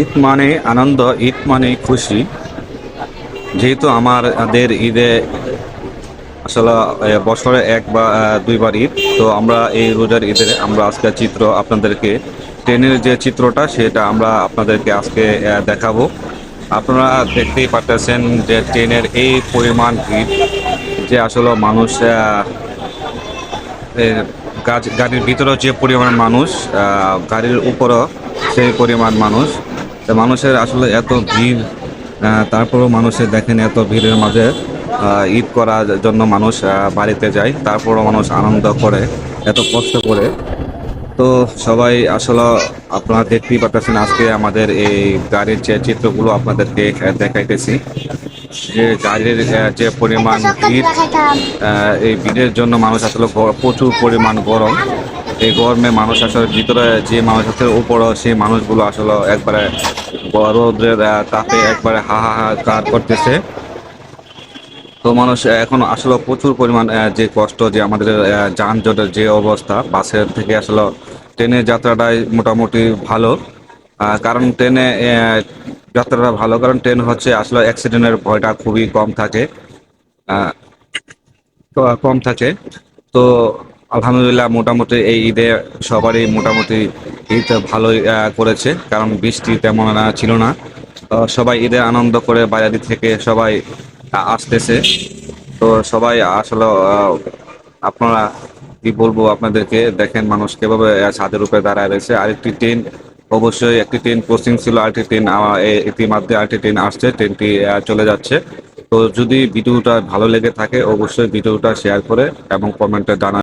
ঈদ মানে আনন্দ, ঈদ মানে খুশি। যেহেতু আমাদের ঈদে আসলে বছরে এক বা দুইবার ঈদ, তো আমরা এই রোজার ঈদের আমরা আজকে চিত্র আপনাদেরকে, ট্রেনের যে চিত্রটা সেটা আমরা আপনাদেরকে আজকে দেখাবো। আপনারা দেখতেই পারতেছেন যে ট্রেনের এই পরিমাণ ভিড় যে আসলে মানুষ গাড়ির ভিতরেও যে পরিমাণ মানুষ গাড়ির উপরও সেই পরিমাণ মানুষ। তো মানুষের আসলে এত ভিড় তারপরেও মানুষের দেখেন এত ভিড়ের মাঝে ঈদ করার জন্য মানুষ বাড়িতে যায়, তারপরও মানুষ আনন্দ করে, এত কষ্ট করে। তো সবাই আসলে আপনারা দেখতেই পাচ্ছেন আজকে আমাদের এই গাড়ির যে চিত্রগুলো আপনাদেরকে দেখাইতেছি। যে গাড়ির যে পরিমাণ ভিড় এই ভিড়ের জন্য মানুষ আসলে প্রচুর পরিমাণ গরম। এই গরমে মানুষ আসলে ভিতরে যে মানুষ আছে উপরও সেই মানুষগুলো আসলে একবারে রোদ্রের তাপে একবারে হাহাকার করতেছে। তো মানুষ এখন আসলে প্রচুর পরিমাণ যে কষ্ট যে আমাদের যানজটের যে অবস্থা বাসের থেকে আসলে ট্রেনের যাত্রাটাই মোটামুটি ভালো। কারণ ট্রেনে যাত্রাটা ভালো কারণ ট্রেন হচ্ছে আসলে অ্যাক্সিডেন্টের ভয়টা খুবই কম থাকে। কম থাকে। তো আলহামদুলিল্লাহ মোটামুটি এই ঈদে সবারই মোটামুটি ঈদ ভালোই করেছে, কারণ বৃষ্টি তেমন ছিল না। সবাই ঈদে আনন্দ করে বাজারি থেকে সবাই আসতেছে। তো সবাই আসলে আপনারা কি বলব আপনাদেরকে, দেখেন মানুষ কীভাবে ছাদের উপরে দাঁড়ায় রয়েছে। আরেকটি ট্রেন অবশ্যই একটি ট্রেন ক্রসিং ছিল, আরেকটি ট্রেন ইতিমধ্যে আরেকটি ট্রেন আসছে ট্রেনটি চলে যাচ্ছে। তো যদি ভিডিওটা ভালো লেগে থাকে, অবশ্যই ভিডিওটা শেয়ার করে এবং কমেন্টে জানা